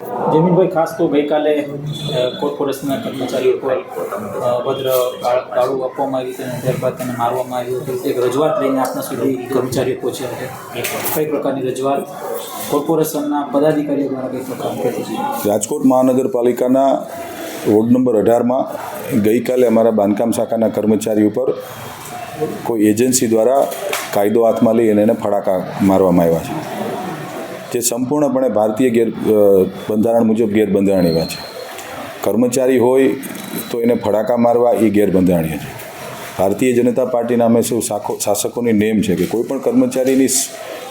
જમીનભાઈ, ખાસ તો ગઈકાલે કોર્પોરેશનના કર્મચારીઓ પર અભદ્ર ભદ્ર ગાળું આપવામાં આવી હતી ત્યારબાદ તેને મારવામાં આવ્યું હતું. એક રજૂઆત લઈને આપના સુધી કર્મચારીઓ પહોંચ્યા હતા. કઈ પ્રકારની રજૂઆત? કોર્પોરેશનના પદાધિકારીઓ દ્વારા કઈ પ્રકારની હતી? રાજકોટ મહાનગરપાલિકાના વોર્ડ નંબર અઢારમાં ગઈકાલે અમારા બાંધકામ શાખાના કર્મચારી ઉપર કોઈ એજન્સી દ્વારા કાયદો હાથમાં લઈ અને એને ફડાકા મારવામાં આવ્યા છે. જે સંપૂર્ણપણે ભારતીય ગેર બંધારણ મુજબ ગેરબંધારણીય છે. કર્મચારી હોય તો એને ફડાકા મારવા એ ગેરબંધારણીય છે. ભારતીય જનતા પાર્ટીના અમે સૌ શાખો, શાસકોની નેમ છે કે કોઈ પણ કર્મચારીની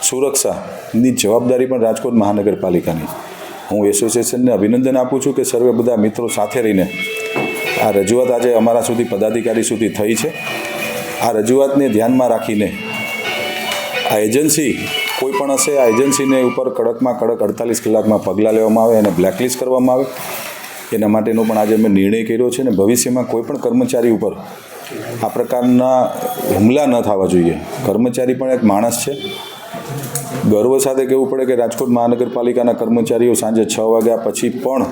સુરક્ષાની જવાબદારી પણ રાજકોટ મહાનગરપાલિકાની છે. હું એસોસિએશનને અભિનંદન આપું છું કે સર્વે બધા મિત્રો સાથે રહીને આ રજૂઆત આજે અમારા સુધી પદાધિકારી સુધી થઈ છે. આ રજૂઆતને ધ્યાનમાં રાખીને આ એજન્સી કોઈ પણ હશે, આ એજન્સીને ઉપર કડકમાં કડક અડતાલીસ કલાકમાં પગલાં લેવામાં આવે અને બ્લેકલિસ્ટ કરવામાં આવે. એના માટેનો પણ આજે અમે નિર્ણય કર્યો છે અને ભવિષ્યમાં કોઈ પણ કર્મચારી ઉપર આ પ્રકારના હુમલા ન થવા જોઈએ. કર્મચારી પણ એક માણસ છે. ગર્વ સાથે કહેવું પડે કે રાજકોટ મહાનગરપાલિકાના કર્મચારીઓ સાંજે છ વાગ્યા પછી પણ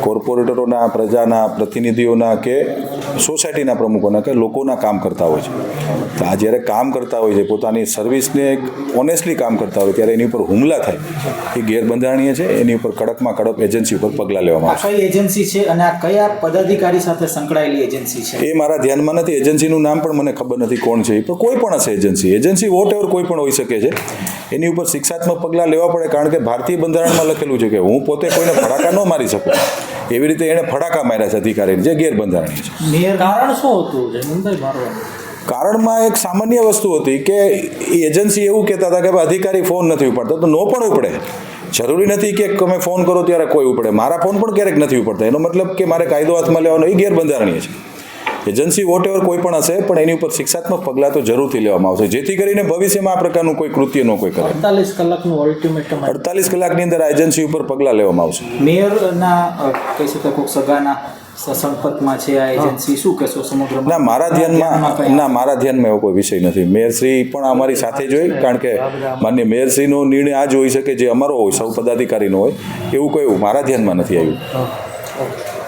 કોર્પોરેટરોના, પ્રજાના, પ્રતિનિધિઓના કે સોસાયટીના પ્રમુખોના કે લોકોના કામ કરતા હોય છે. તો આ જ્યારે કામ કરતા હોય છે પોતાની સર્વિસને ઓનેસ્ટલી કામ કરતા હોય ત્યારે એની ઉપર હુમલા થાય. એ ગેરબંધારણીય છે એની ઉપર કડકમાં કડક એજન્સી ઉપર પગલાં લેવામાં આવે કઈ એજન્સી છે અને આ કયા પદાધિકારી સાથે સંકળાયેલી એજન્સી છે? એ મારા ધ્યાનમાં નથી એજન્સીનું નામ પણ મને ખબર નથી કોણ છે એ પણ કોઈ પણ હશે એજન્સી એજન્સી વોટ એવર કોઈ પણ હોઈ શકે છે. એની ઉપર શિક્ષાત્મક પગલાં લેવા પડે કારણ કે ભારતીય બંધારણમાં લખેલું છે કે હું પોતે કોઈને ભડાકા ન મારી શકું. એવી રીતે એણે ફડાકા માર્યા છે અધિકારીને જે ગેરબંધારણીય છે. કારણ શું હતું કારણમાં એક સામાન્ય વસ્તુ હતી કે એ એજન્સી એવું કહેતા હતા કે અધિકારી ફોન નથી ઉપાડતો તો નો પણ ઉપડે. જરૂરી નથી કે તમે ફોન કરો ત્યારે કોઈ ઉપડે. મારા ફોન પણ ક્યારેક નથી ઉપડતા. એનો મતલબ કે મારે કાયદો હાથમાં લેવાનો એ ગેરબંધારણીય છે. એજન્સી વોટ એવર કોઈ પણ હશે પણ એની ઉપર શિક્ષાત્મક પગલાં તો જરૂરથી લેવામાં આવશે. જેથી કરીને ભવિષ્યમાં આ પ્રકારનું કોઈ કૃત્ય ન કોઈ કરે. અડતાલીસ કલાકનું અલ્ટિમેટમ અડતાલીસ કલાકની અંદર આ એજન્સી ઉપર પગલાં લેવામાં આવશે. મેયરના કહી શકાય કોઈક સગાના સંપર્કમાં છે આ એજન્સી શું કહેશો સમગ્ર ના મારા ધ્યાનમાં ના મારા ધ્યાનમાં એવો કોઈ વિષય નથી. મેયરશ્રી પણ અમારી સાથે જ હોય કારણ કે માન્ય મેયરશ્રીનો નિર્ણય આ જ હોઈ શકે જે અમારો હોય સૌ પદાધિકારીનો હોય એવું કોઈ મારા ધ્યાનમાં નથી આવ્યું.